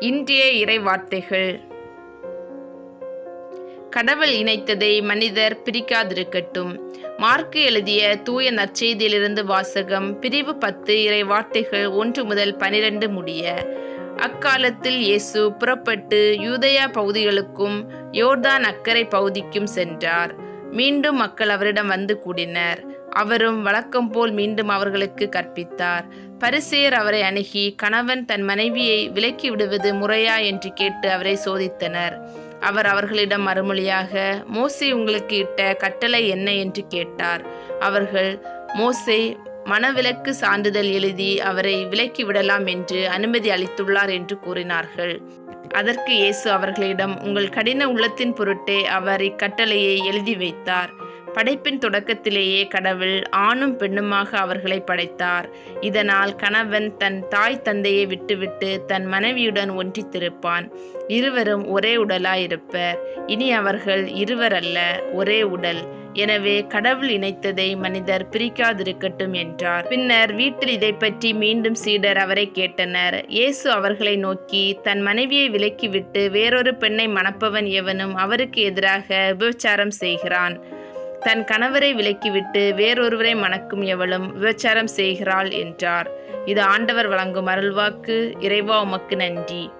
இன்றைய இறை வார்த்தைகள் கடவுள் இணைத்ததை மனிதர் பிரிக்காதிருக்கட்டும். மார்க்கு எழுதிய தூய நற்செய்தியிலிருந்து வாசகம் பிரிவு பத்து இறை வார்த்தைகள் ஒன்று முதல் பனிரெண்டு முடிய. அக்காலத்தில் இயேசு புறப்பட்டு யூதயா பகுதிகளுக்கும் யோர்தான் அக்கரை பகுதிக்கும் சென்றார். மீண்டும் மக்கள் அவரிடம் வந்து கூடினர். அவரும் வழக்கம் போல் மீண்டும் அவர்களுக்கு கற்பித்தார். பரிசேர் அவரை அணுகி கணவன் தன் மனைவியை விலக்கி விடுவது முறையா என்று கேட்டு அவரை சோதித்தனர். அவர் அவர்களிடம் மறுமொழியாக மோசே உங்களுக்கு இட்ட கட்டளை என்ன? என்று கேட்டார். அவர்கள் மோசே மனவிலக்கு சான்றிதழ் எழுதி அவரை விலக்கி விடலாம் என்று அனுமதி அளித்துள்ளார் என்று கூறினார்கள். அதற்கு இயேசு அவர்களிடம் உங்கள் கடின உள்ளத்தின் பொருட்டே அவர் இக்கட்டளையை எழுதி வைத்தார். படைப்பின் தொடக்கத்திலேயே கடவுள் ஆணும் பெண்ணுமாக அவர்களை படைத்தார். இதனால் கணவன் தன் தாய் தந்தையை விட்டுவிட்டு தன் மனைவியுடன் ஒன்றித்திருப்பான். இருவரும் ஒரே உடலாயிருப்பர். இனி அவர்கள் இருவரல்ல ஒரே உடல். எனவே கடவுள் இணைத்ததை மனிதர் பிரிக்காதிருக்கட்டும் என்றார். பின்னர் வீட்டில் இதை பற்றி மீண்டும் சீடர் அவரை கேட்டனர். இயேசு அவர்களை நோக்கி தன் மனைவியை விலக்கிவிட்டு வேறொரு பெண்ணை மணப்பவன் எவனும் அவருக்கு எதிராக விபச்சாரம் செய்கிறான். தன் கணவரை விலக்கிவிட்டு வேறொருவரை மணக்கும் எவளும் விபச்சாரம் செய்கிறாள் என்றார். இது ஆண்டவர் வழங்கும் அருள்வாக்கு. இறைவா உமக்கு நன்றி.